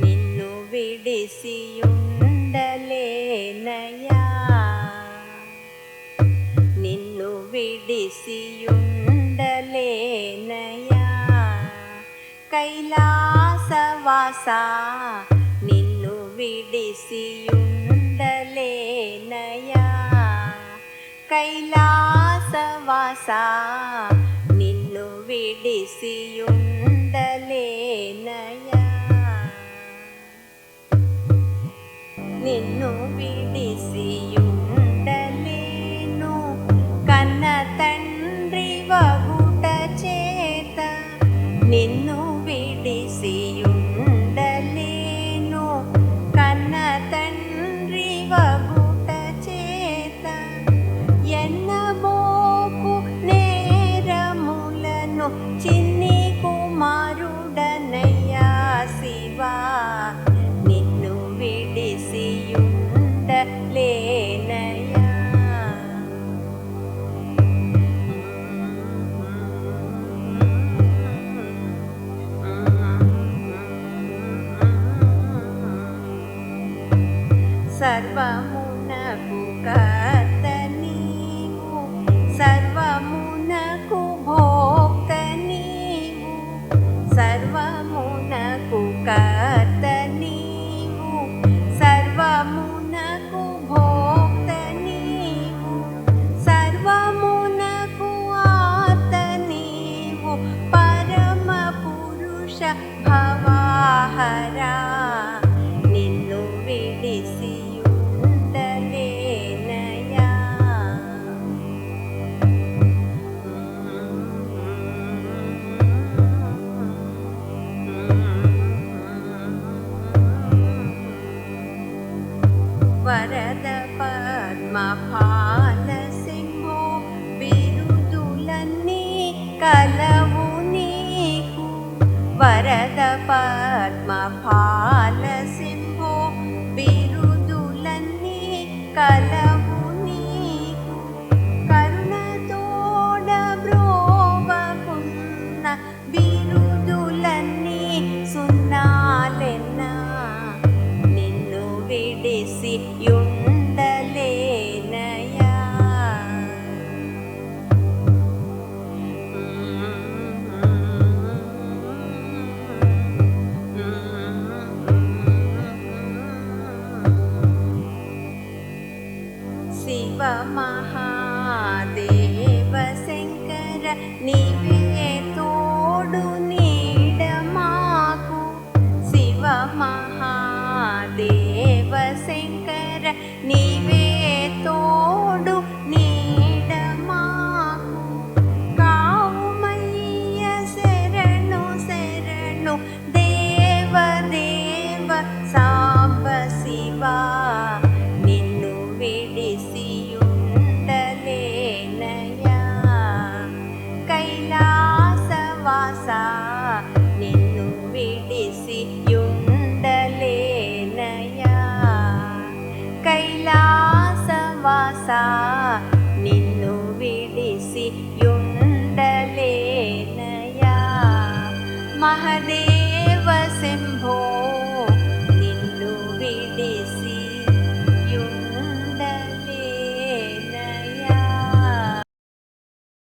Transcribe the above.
నిన్ను విడిసియుండలేనయా నిన్ను విడిసియుండలేనయా కైలాసవాస నిన్ను విడిసియుండలేనయా కైలాసవాస నిన్ను విడిసియుండలేనయా నిన్ను విడిసి సర్వమునకు కర్త నీవు సర్వమునకు భోక్త నీవు సర్వమునకు కర్త నీవు సర్వమునకు భోక్త నీవు సర్వమునకు ఆత నీవు పరమ పురుష భవాహరా నిన్ను విడిసి ปิดมาพา నీవే తోడు నీడ మాకు శివ మహాదేవ శంకర నీవే